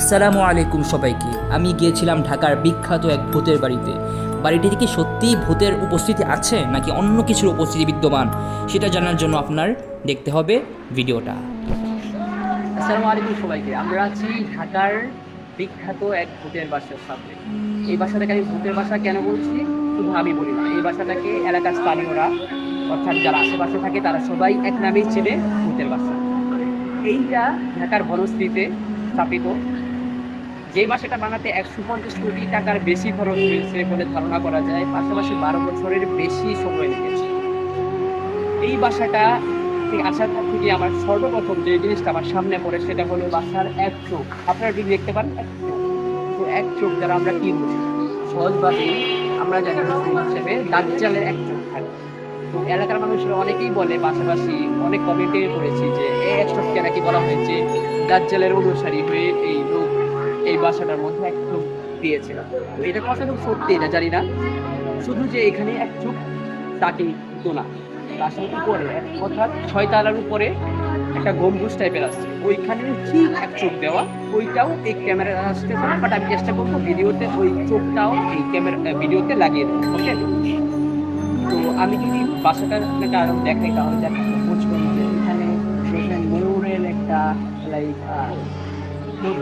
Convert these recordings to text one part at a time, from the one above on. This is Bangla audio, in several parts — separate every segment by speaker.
Speaker 1: আসসালামু আলাইকুম সবাইকে। আমি গিয়েছিলাম ঢাকার বিখ্যাত এক ভূতের বাড়িতে। বাড়িটিতে কি সত্যিই ভূতের উপস্থিতি আছে, নাকি অন্য কিছুর উপস্থিতি বিদ্যমান? সেটা জানার জন্য আপনার দেখতে হবে ভিডিওটা। আসসালামু আলাইকুম সবাইকে। আমরা আছি ঢাকার বিখ্যাত এক ভূতের বাসার সামনে। এই বাসাটাকে আমি ভূতের বাসা কেন বলছি? শুধু আমি বলি না। এই বাসাটাকে এলাকার স্থানীয়রা, অর্থাৎ যারা আশেপাশে থাকে, তারা সবাই এক নামেই চেনে ভূতের বাসা। এইটা ঢাকার বনশ্রীতে স্থাপিত। যে বাসাটা বানাতে একশো পঞ্চাশ কোটি টাকার বেশি খরচ হয়েছে বলে ধারণা করা যায়, পাশাপাশি বারো বছরের বেশি সময় লেগেছে। এই বাসাটা আসার পর থেকে আমার সর্বপ্রথম যে জিনিসটা আমার সামনে পড়ে সেটা হলো বাসার এক চোখ। আপনারা যদি দেখতে পান এক চোখ। তো এক চোখ যারা আমরা কি বুঝি সহজভাবে আমরা জানি হিসেবে দাজ্জালের এক চোখ থাকে। তো এলাকার মানুষরা অনেকেই বলে, পাশাপাশি অনেক কমেন্টে করেছি যে এই এক চোখকে নাকি বলা হয়েছে দাজ্জালের অনুসারী হয়ে এই লোক এই বাসাটার মধ্যে এক চোখ দিয়েছে। তো এটা কতটুকু সত্যি, এটা জানি না। শুধু যে এখানে এক চোখ তাকে তো না বাসার উপরে অর্থাৎ ছয় তালার উপরে একটা গম্বুজ টাইপের আসছে ওইখানে ঠিক এক চোখ দেওয়া, ওইটাও এই ক্যামেরা আসতে বাট আমি চেষ্টা করব ভিডিওতে ওই চোখটাও এই ক্যামেরা ভিডিওতে লাগিয়ে দেবো ওকে তো আমি যদি বাসাটা আপনাকে আরও দেখাই, তাহলে দেখা বুঝবেন যে এখানে ময়ূরের একটা লাইক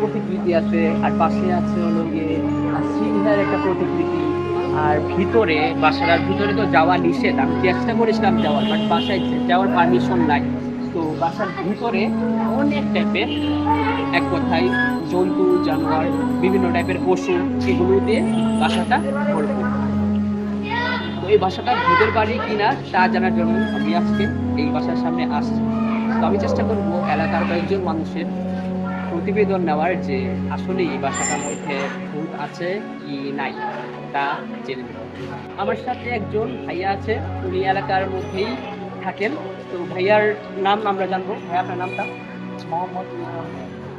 Speaker 1: প্রতিকৃতি আছে, আর পাশে আছে হলো গিয়ে সিংহের একটা প্রতিকৃতি। আর ভিতরে, বাসার ভিতরে তো যাওয়া নিষেধ। আমি চেষ্টা করেছিলাম যাওয়ার বাট বাসায় যাওয়ার পারমিশন নাই। তো বাসার ভিতরে অনেক টাইপের এক কথায় জন্তু, জানোয়ার, বিভিন্ন টাইপের পশু, এগুলো দিয়ে বাসাটা ভরপুর। তো এই বাসাটা ভূতের বাড়ি কিনা, তা জানার জন্য আমি আজকে এই বাসার সামনে আসছি। তো আমি চেষ্টা করব এলাকার কয়েকজন মানুষের প্রতিবেদন নেওয়ার যে আসলে এই বাসাটার মধ্যে ভূত আছে কি নাই তা জেনে নেব আমার সাথে একজন ভাইয়া আছে উনি এলাকার মধ্যেই থাকেন। তো ভাইয়ার নাম আমরা জানব। ভাইয়া আপনার নামটা? মোহাম্মদ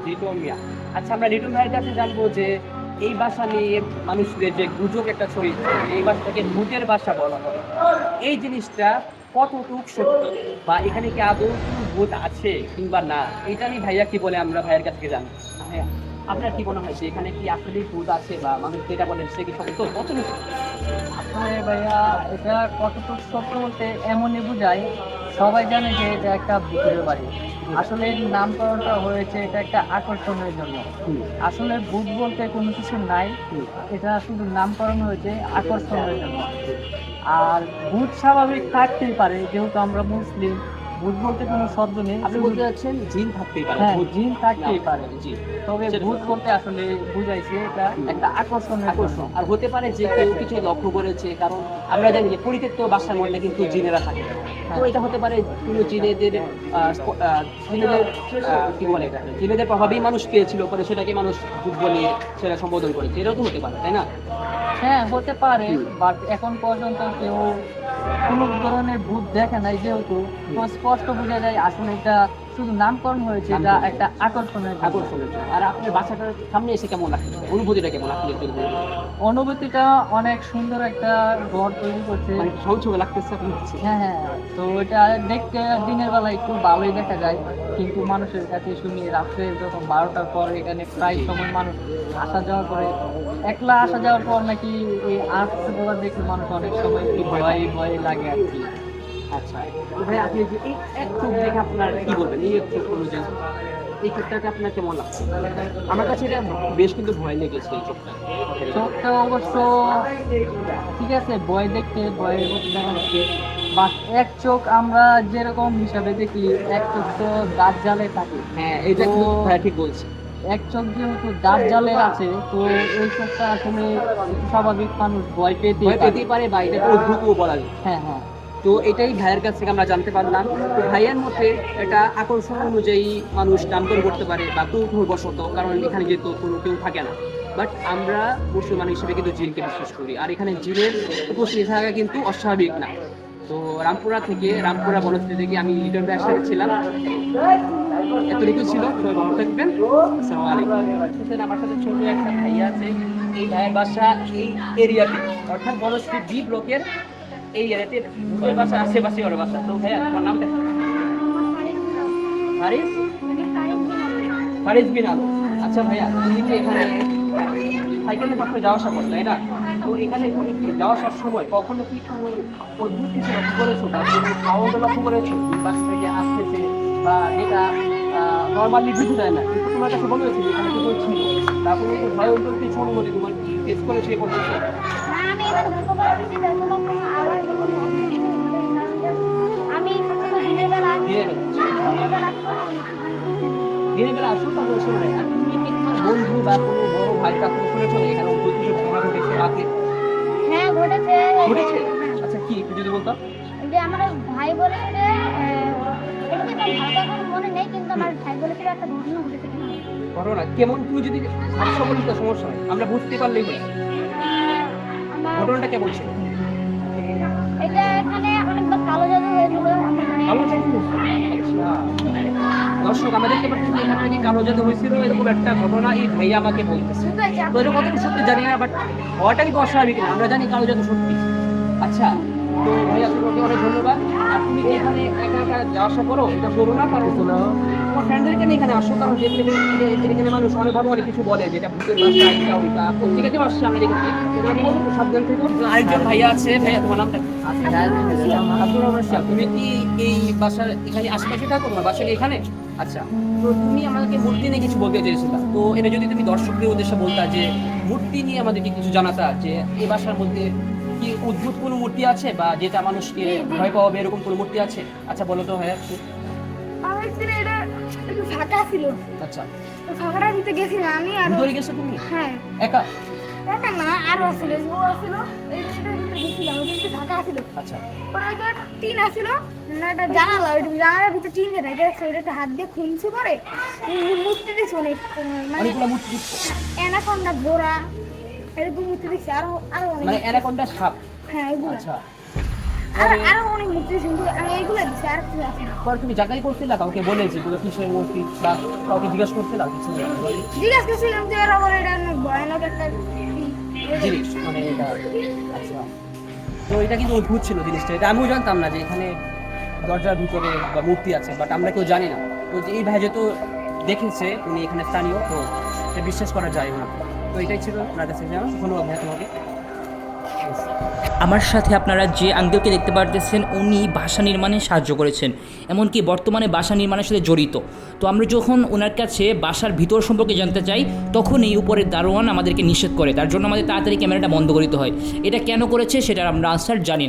Speaker 1: রিটন মিয়া। আচ্ছা আমরা রিটন ভাইয়ের কাছে জানব যে এই বাসা নিয়ে মানুষদের যে গুজব একটা ছড়িয়ে এই বাসাটাকে ভূতের বাসা বলা হয়। এই জিনিসটা কতটুক সত্য? বা এখানে কি আদৌ কোনো ভূত আছে কিংবা না? এটা নিয়ে ভাইয়া কি বলে আমরা ভাইয়ের কাছ থেকে জানব। ভাইয়া আপনার কি মনে হয় যে এখানে কি আসলে ভূত আছে বা মানুষ যেটা বলেন সে কি সত্য? কতটুকু
Speaker 2: ভাইয়া এটা কতটুকু সত্য বলতে এমনই বোঝায়। সবাই জানে যে এটা একটা ভূতের বাড়ি। আসলে নামকরণটা হয়েছে এটা একটা আকর্ষণের জন্য। আসলে ভূত বলতে কোনো কিছু নাই। এটা শুধু নামকরণ হয়েছে আকর্ষণের জন্য। আর ভূত স্বাভাবিক থাকতেই পারে যেহেতু আমরা মুসলিম ভূত বলতে কোনো শব্দ নেই।
Speaker 1: আপনি বলতে চাচ্ছেন জিন থাকতেই পারে
Speaker 2: হ্যাঁ জিন থাকতেই পারে।
Speaker 1: জি।
Speaker 2: তবে ভূত বলতে আসলে বুঝাইছে এটা একটা আকর্ষণের
Speaker 1: আকর্ষণ। আর হতে পারে যে কেউ কিছু লক্ষ্য করেছে কারণ আমরা জানি যে পরিত্যক্ত বাসার মধ্যে কিন্তু জিনেরা থাকে। তো এটা হতে পারে কোনো জিনেদের জিনেদের কি বলে এটা? জিনেদের প্রভাবেই মানুষ পেয়েছিল পরে সেটাকে মানুষ ভূত বলে সেটা সম্বোধন করেছে। এরকম হতে পারে তাই না?
Speaker 2: হ্যাঁ হতে পারে বাট এখন পর্যন্ত কেউ কোনো ধরনের ভূত দেখে নাই যেহেতু তো স্পষ্ট বোঝা যায় আসলে এটা শুধু নামকরণ হয়েছে এটা একটা আকর্ষণের।
Speaker 1: আকর্ষণের আর আপনার বাসাটার সামনে এসে কেমন লাগছে? অনুভূতিটা কেমন আপনি একটু।
Speaker 2: অনুভূতিটা অনেক সুন্দর একটা ঘর তৈরি করছে।
Speaker 1: মানে সহজ লাগতেছে আপনার কাছে?
Speaker 2: হ্যাঁ হ্যাঁ। তো এটা দেখতে দিনের বেলা একটু ভালোই দেখা যায় কিন্তু মানুষের কাছে শুনি রাত্রে যখন বারোটার পর এখানে প্রায় সময় মানুষ আসা যাওয়া করে একলা আসা যাওয়ার পর নাকি এই আসতে দেওয়ার দেখে মানুষ অনেক সময় একটু ভয় ভয় লাগে আর কি।
Speaker 1: আচ্ছা ভাই আপনি যে এই এক চোখ দেখে আপনার কি বলবেন? এই এক চোখ অনুযায়ী এই চোখটাকে আপনার কেমন লাগছে? আমার কাছে এটা বেশ কিন্তু ভয় লেগেছে এই চোখটা।
Speaker 2: চোখটা অবশ্য ঠিক আছে ভয় দেখতে ভয়ের দেখা যাচ্ছে। বাট এক চোখ আমরা যেরকম হিসাবে দেখি এক চোখ তো দাঁত জালে থাকে।
Speaker 1: হ্যাঁ এটা ঠিক বলছে
Speaker 2: এক চোখ যেহেতু দাঁত জালে আছে তো এই চোখটা আসলে স্বাভাবিক মানুষ ভয় পেতে
Speaker 1: পেতেই পারে বা এটা বলা যায়।
Speaker 2: হ্যাঁ হ্যাঁ।
Speaker 1: তো এটাই ভাইয়ের কাছ থেকে আমরা জানতে পারলাম। তো ভাইয়ের মধ্যে এটা আকর্ষণ অনুযায়ী মানুষ নামকরণ করতে পারে বা কৌতূহলবশত কারণ এখানে যেহেতু কোনো কেউ থাকে না। বাট আমরা মুসলমান হিসেবে কিন্তু জিনকে বিশ্বাস করি। আর এখানে জিনের উপস্থিতি থাকা কিন্তু অস্বাভাবিক না। তো রামপুরা থেকে, রামপুরা বনশ্রী থেকে আমি ভাইয়ের সাথে ছিলাম এতটুকু ছিল। সবাই ভালো থাকবেন। আসসালামু আলাইকুম। আমার সাথে ছোট একটা ভাইয়া আছে। এই ভাইয়ের বাসা এই এরিয়াতে অর্থাৎ বনশ্রী বি ব্লকের এই এরিয়াতে ওই বাসা আশেপাশে ওর বাসা তো ভাইয়া তোমার নামটা ফারিস ফারিস বিন আলম আচ্ছা ভাইয়া তুমি যে এখানে সাইকেলে কখনো যাওয়া আসা করো তাই না তো এখানে যাওয়া আসার সময় কখনো কি কোনো অদ্ভুত কিছু লক্ষ্য করেছ বা কোনো সাউন্ড লক্ষ্য করেছ বাস থেকে আসতেছে বা এটা নর্মালি বুঝে যায় না কিন্তু তোমার কাছে মনে হয়েছে এখানে কিছু ছিল তারপরে একটু ভয়ঙ্কর কিছু অনুমতি তোমার ফেস করেছে এই পর্যন্ত
Speaker 3: দিনের বেলা আসো
Speaker 1: তারপরে শোনো আর তুমি কি বন্ধু বা কোনো বড় ভাই কাকুর শুনেছো এখানে কিছু ঘটনা ঘটেছে রাতে?
Speaker 3: হ্যাঁ ঘটেছে।
Speaker 1: ঘটেছে?
Speaker 3: হ্যাঁ।
Speaker 1: আচ্ছা কি একটু যদি বলতাম
Speaker 3: যে আমার ভাই বলেছে কি মনে নেই কিন্তু আমার ভাই বলেছিল একটা ঘটনা ঘটেছে
Speaker 1: ঘটনা কেমন? তুমি যদি সাতশো বলি সমস্যা নেই। আমরা বুঝতে পারলেই হলো। ঘটনাটা কেমন ছিল?
Speaker 3: এটা এখানে অনেকবার কালো জাদু হয়েছিল।
Speaker 1: কালো জাদু। দর্শক আমাদের দেখতে পাচ্ছেন যে এখানে নাকি কালো জাদু হয়েছিল, এরকম একটা ঘটনা এই ভাইয়া আমাকে বলতেছে। তো এরকম কতটা সত্যি জানি না বাট হওয়াটাই অস্বাভাবিক না, আমরা জানি কালো জাদু সত্যি। আচ্ছা তো ভাইয়া তোমাকে অনেক ধন্যবাদ। আর তুমি কি এখানে একা একা যাওয়া আসা করো এটা করো না কারণ তোমার ফ্রেন্ডদেরকে নিয়ে এখানে আসো? কারণ যেখানে এখানে মানুষ অনেকভাবে অনেক কিছু বলে যেটা ভূতের আসছে দেখেছি আমি বলব সাবধান থেকে। আরেকজন ভাইয়া আছে ভাইয়া তোমার নামটা? সাহেব, তুমি কি এই বাসার এখানে আশেপাশে থাকো তোমার বাসা এখানে? আচ্ছা। তো তুমি আমাদেরকে মূর্তি নিয়ে কিছু বলতে চেয়েছিল। তো এটা যদি তুমি দর্শকদের উদ্দেশ্যে বলতা যে মূর্তি নিয়ে আমাদেরকে কিছু জানাতা যে এই বাসার মধ্যে অদ্ভুত কোনো মূর্তি আছে? বা যেটা মানুষকে ভয় পাওয়াবে এরকম কোনো মূর্তি আছে? আচ্ছা বলো তো ভাইয়া একটু।
Speaker 3: আমার ছিল এটা একটু ফাঁকা ছিল।
Speaker 1: আচ্ছা।
Speaker 3: তো ফাঁকাটার ভিতরে গেছিলাম আমি আর
Speaker 1: ভিতরে গেছো তুমি?
Speaker 3: হ্যাঁ।
Speaker 1: একা?
Speaker 3: এটা না আরও ছিল ও ছিল এই ভিতরে গেছিলাম ওই একটু ফাঁকা ছিল।
Speaker 1: আচ্ছা।
Speaker 3: টিন না একটা জানালা ওই জানালার ভিতরে টিন এটা হাত দিয়ে পরে মূর্তি দেখছি অনেক মানে
Speaker 1: অনেকগুলো মূর্তি দেখছ?
Speaker 3: অ্যানাকন্ডা ঘোড়া এরকম মূর্তি দেখছি আরও আরও অনেক
Speaker 1: মানে অ্যানাকোন্ডা সাপ?
Speaker 3: হ্যাঁ এগুলো।
Speaker 1: আচ্ছা।
Speaker 3: আর আরও অনেক মূর্তি দেখছি কিন্তু আমি এগুলো দেখছি আর কিছু আছে না।
Speaker 1: পরে তুমি জায়গায় করছিলা? কাউকে বলেছি এগুলো কিসের মূর্তি বা কাউকে জিজ্ঞাসা করছিলা? কিছু
Speaker 3: জিজ্ঞাসা করছিলাম যে এরা বলে এটা অনেক ভয়ানক একটা
Speaker 1: জিনিস মানে এটা। আচ্ছা। তো এটা কিন্তু অদ্ভুত ছিল জিনিসটা। এটা আমিও জানতাম না যে এখানে দরজার ভিতরে বা মূর্তি আছে বাট আমরা কেউ জানি না। তো এই ভাই যেহেতু দেখেছে উনি এখানে স্থানীয় তো এটা বিশ্বাস করা যায় না
Speaker 4: আমার সাথে আপনারা যে আঙ্কেলকে দেখতে পারতেছেন, উনি বাসা নির্মাণে সাহায্য করেছেন। এমনকি বর্তমানে বাসা নির্মাণের সাথে জড়িত। তো আমরা যখন ওনার কাছে বাসার ভিতর সম্পর্কে জানতে চাই, তখন এই উপরের দারোয়ান আমাদেরকে নিষেধ করে। তার জন্য আমাদের তাড়াতাড়ি ক্যামেরাটা বন্ধ করতে হয়। এটা কেন করেছে সেটার আমরা আনসার জানি না।